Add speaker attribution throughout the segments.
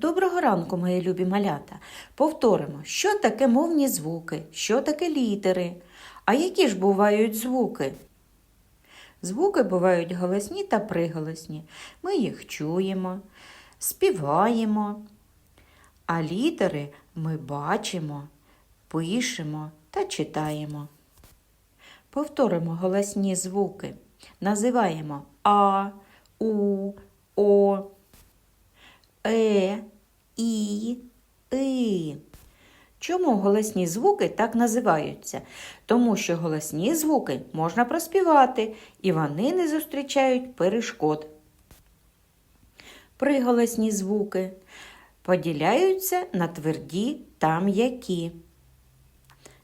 Speaker 1: Доброго ранку, мої любі малята. Повторимо, що таке мовні звуки, що таке літери. А які ж бувають звуки? Звуки бувають голосні та приголосні. Ми їх чуємо, співаємо. А літери ми бачимо, пишемо та читаємо. Повторимо голосні звуки. Називаємо А, У, О, Е, І, И. Чому голосні звуки так називаються? Тому що голосні звуки можна проспівати, і вони не зустрічають перешкод. Приголосні звуки поділяються на тверді та м'які.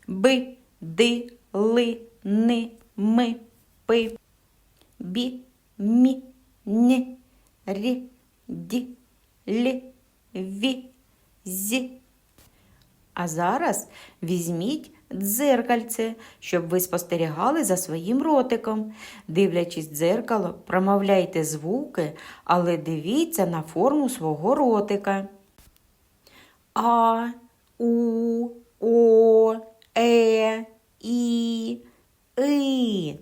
Speaker 1: Б, ди, ли, ни, ми, пи, бі, мі, ні, рі, ді, лі, ві, зі. А зараз візьміть дзеркальце, щоб ви спостерігали за своїм ротиком. Дивлячись дзеркало, промовляйте звуки, але дивіться на форму свого ротика. А, У, О, Е, І, И.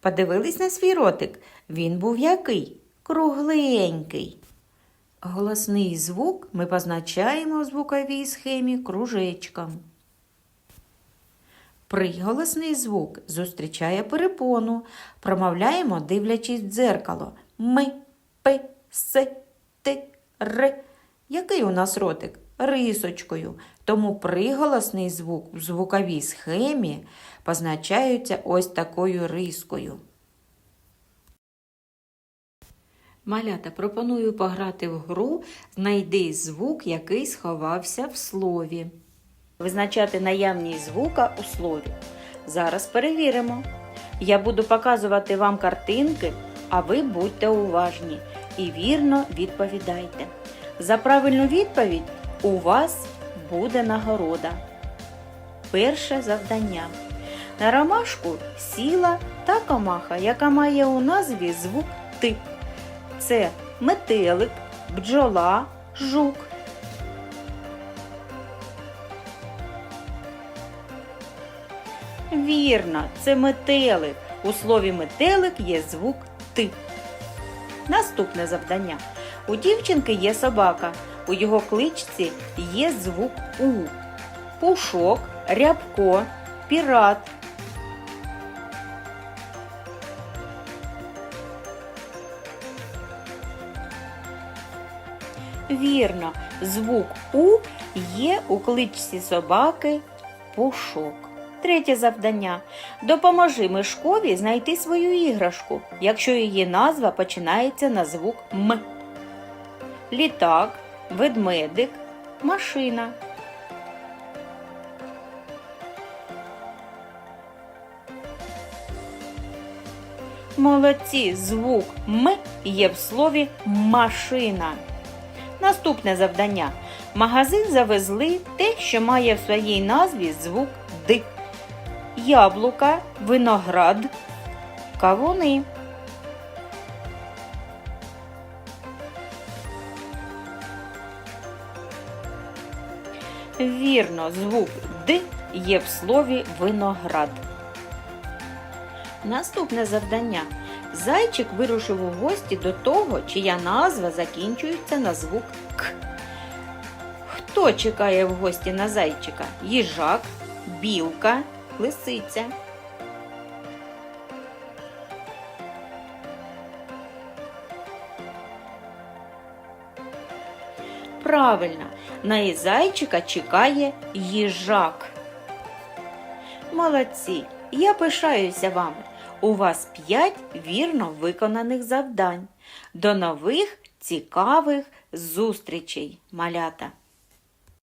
Speaker 1: Подивились на свій ротик? Він був який? Кругленький. Голосний звук ми позначаємо в звуковій схемі кружечком. Приголосний звук зустрічає перепону. Промовляємо, дивлячись в дзеркало. Ми, пи, си, ти, ри. Який у нас ротик? Рисочкою. Тому приголосний звук в звуковій схемі позначається ось такою рискою. Малята, пропоную пограти в гру Знайди звук, який сховався в слові. Визначати наявність звука у слові. Зараз перевіримо. Я буду показувати вам картинки, а ви будьте уважні і вірно відповідайте. За правильну відповідь у вас буде нагорода. Перше завдання. На ромашку сіла та комаха, яка має у назві звук Т. Це метелик, бджола, жук. Вірно, це метелик. У слові метелик є звук Т. Наступне завдання. У дівчинки є собака. У його кличці є звук У. Пушок, рябко, пірат. Вірно, звук У є у кличці собаки пушок. Третє завдання. Допоможи мишкові знайти свою іграшку, якщо її назва починається на звук М. Літак, ведмедик, машина. Молодці, звук М є в слові машина. Наступне завдання. Магазин завезли те, що має в своїй назві звук Д. Яблука, виноград, кавуни. Вірно, звук Д є в слові виноград. Наступне завдання. Зайчик вирушив у гості до того, чия назва закінчується на звук К. Хто чекає в гості на зайчика? Їжак, білка, лисиця. Правильно, на зайчика чекає їжак. Молодці! Я пишаюся вами. У вас 5 вірно виконаних завдань. До нових цікавих зустрічей, малята!